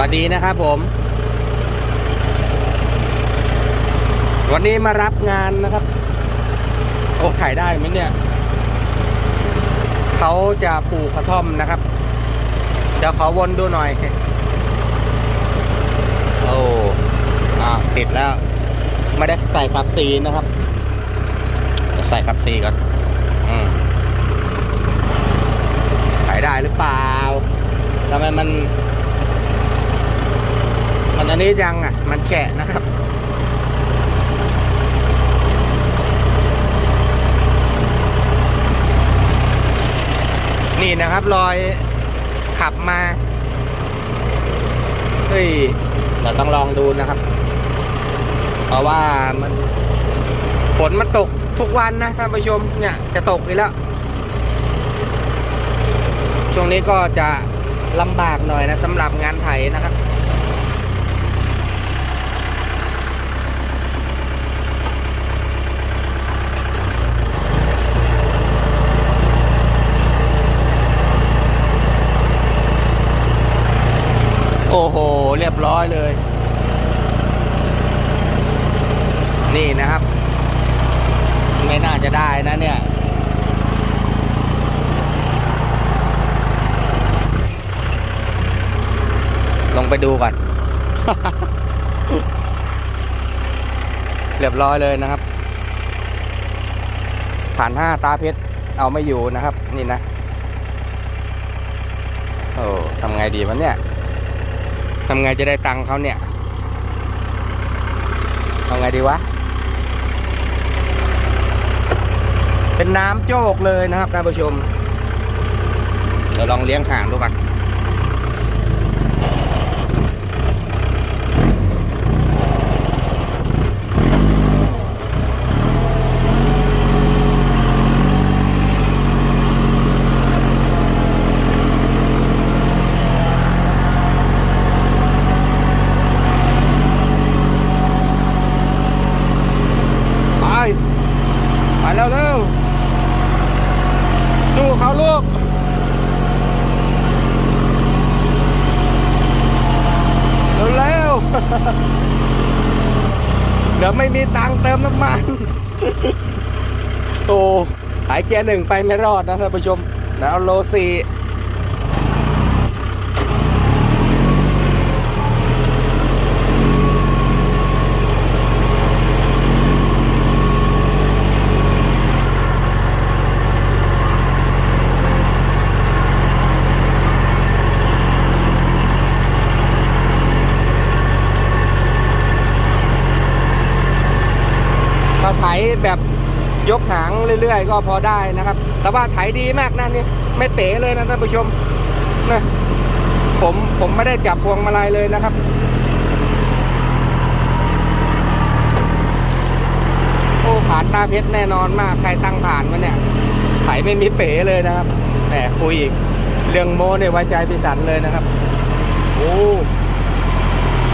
วัสดีนะครับผม วันนี้มารับงานนะครับ โอ้ขายได้ไหมเนี่ย เขาจะปลูกกระท่อมนะครับ เดี๋ยวขอวนดูหน่อย โอ้อ่าติดแล้ว ไม่ได้ใส่ขับซีนะครับจะใส่ขับซีก่อน อืมขายได้หรือเปล่าทำไมมัน อันนี้ยังอะ มันแฉะนะครับนี่นะครับรอยขับมา เฮ้ย เราต้องลองดูนะครับ เพราะว่ามันฝนมันตกทุกวันนะท่านผู้ชมเนี่ยจะตกอีกแล้ว ช่วงนี้ก็จะลำบากหน่อยนะสำหรับงานไถนะครับ โอ้โห เรียบร้อยเลย นี่นะครับ ไม่น่าจะได้นะเนี่ย ลงไปดูก่อน เรียบร้อยเลยนะครับ ผ่านห้าตาเพชร เอาไม่อยู่นะครับ นี่นะ โอ้ทำไงดีวะเนี่ย ทำไงจะได้ตังค์เขาเนี่ยทำไงดีวะ เป็นน้ำโจกเลยนะครับท่านผู้ชม เดี๋ยวลองเลี้ยงห่างดูก่อนไป ไปแล้วเร็วสู้เขาลูก เร็วๆ เดี๋ยวไม่มีตังเติมน้ำมัน โอ้หายเกียร์หนึ่งไปไม่รอดนะท่านผู้ชมเดี๋ยวเอาโลสี่ แบบยกหางเรื่อยๆ ก็พอได้นะครับ แต่ว่าไถดีมากนั่นนี่ไม่เป๋เลยนะท่านผู้ชมนะผมผมไม่ได้จับพวงมาลัยเลยนะครับ โอ้ผ่านตาเพชรแน่นอนมากใครตั้งผ่านมาเนี่ยไถไม่มีเป๋เลยนะครับแหมคุยอีกเรื่องโมเนี่ยไว้ใจพิสันเลยนะครับ โอ้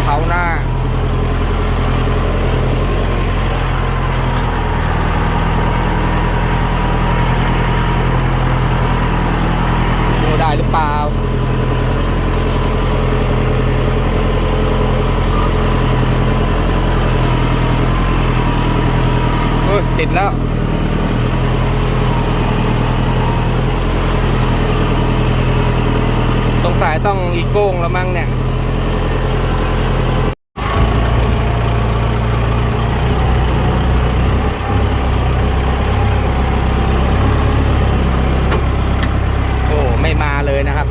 เขาหน้า ดูได้ หรือเปล่าเฮ้ยติดแล้วสงสัยต้องอีโก้งแล้วมั้งเนี่ย โอ้ ไม่มาเลยนะครับ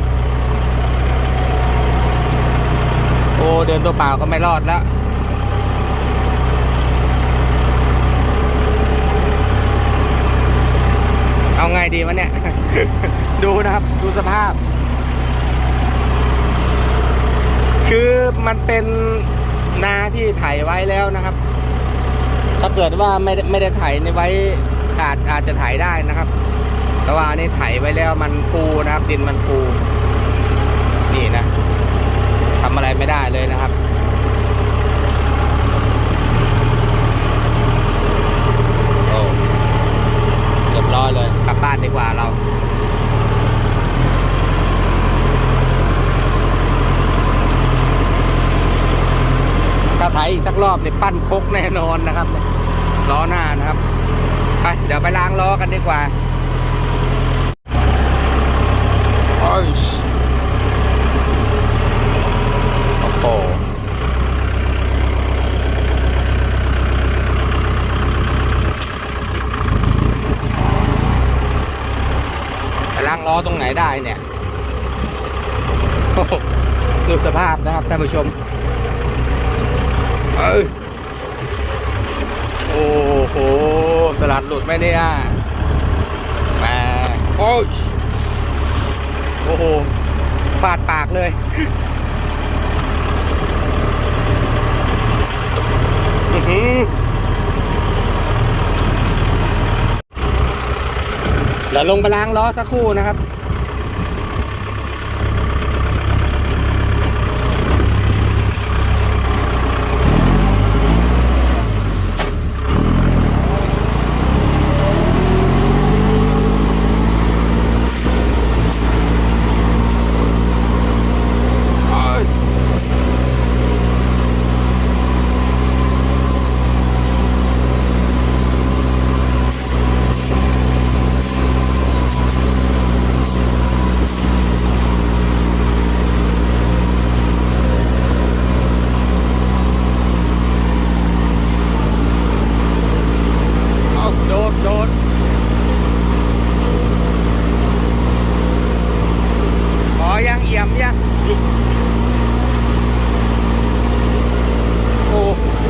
โอ้ เดินตัวเปล่าก็ไม่รอดแล้วเอาไงดีวะเนี่ย ดูนะครับ ดูสภาพ คือมันเป็นนาที่ไถไว้แล้วนะครับ ถ้าเกิดว่าไม่ได้ไม่ได้ไถในไว้อาจอาจจะไถได้นะครับ แต่ว่าอันนี้ไถไว้แล้วมันฟูนะครับ ดินมันฟู นี่นะทำอะไรไม่ได้เลยนะครับ โอ้เรียบร้อยเลย กลับบ้านดีกว่าเรา อีกสักรอบเนี่ยปั้นคกแน่นอนนะครับล้อหน้านะครับไปเดี๋ยวไปล้างล้อกันดีกว่าโอ้ยโอ้โหไปล้างล้อตรงไหนได้เนี่ยโอ้โหดูสภาพนะครับท่านผู้ชม เอ้ยโอ้โห สลัดหลุดไหมเนี่ยแหมโอ้ยโอ้โหฟาดปากเลยอื้อหือเดี๋ยวลงไปล้างล้อสักครู่นะครับ เอ้ยเอาโดดโดดข อยังเอี่ยโอ้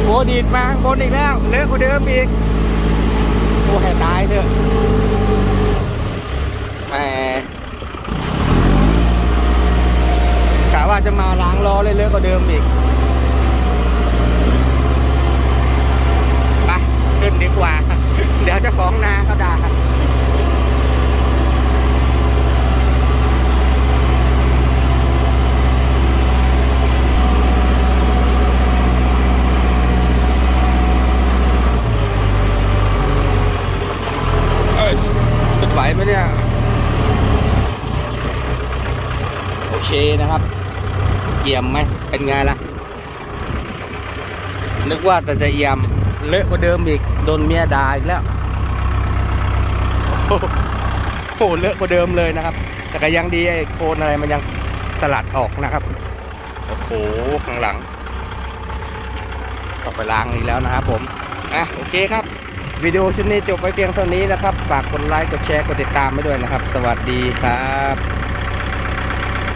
โหดีดมาข้างบนอีกแล้วเลิกกว่าเดิมอีกโอ้ให้ตายเถอะแหมกะว่าจะมาล้างล้อเลยเลิกกว่าเดิมอีกไปขึ้นดีกว่า เดี๋ยวเจะของนาเขาด่า เอ้ยขึ้นไหวไหมเนี่ย โอเคนะครับเยี่ยมไหมเป็นไงล่ะ นึกว่าแต่จะเยี่ยมเละกว่าเดิมอีกโดนเมียด่าอีกแล้วโอ้โหเลอะกว่าเดิมเลยนะครับ แต่ก็ยังดีไอ้โคนอะไรมันยังสลัดออกนะครับโอ้โหข้างหลังต้องไปล้างอีกแล้วนะครับผมอะโอเคครับ วิดีโอชุดนี้จบไปเพียงเท่านี้นะครับ ฝากกดไลค์กดแชร์กดติดตามไว้ด้วยนะครับ สวัสดีครับ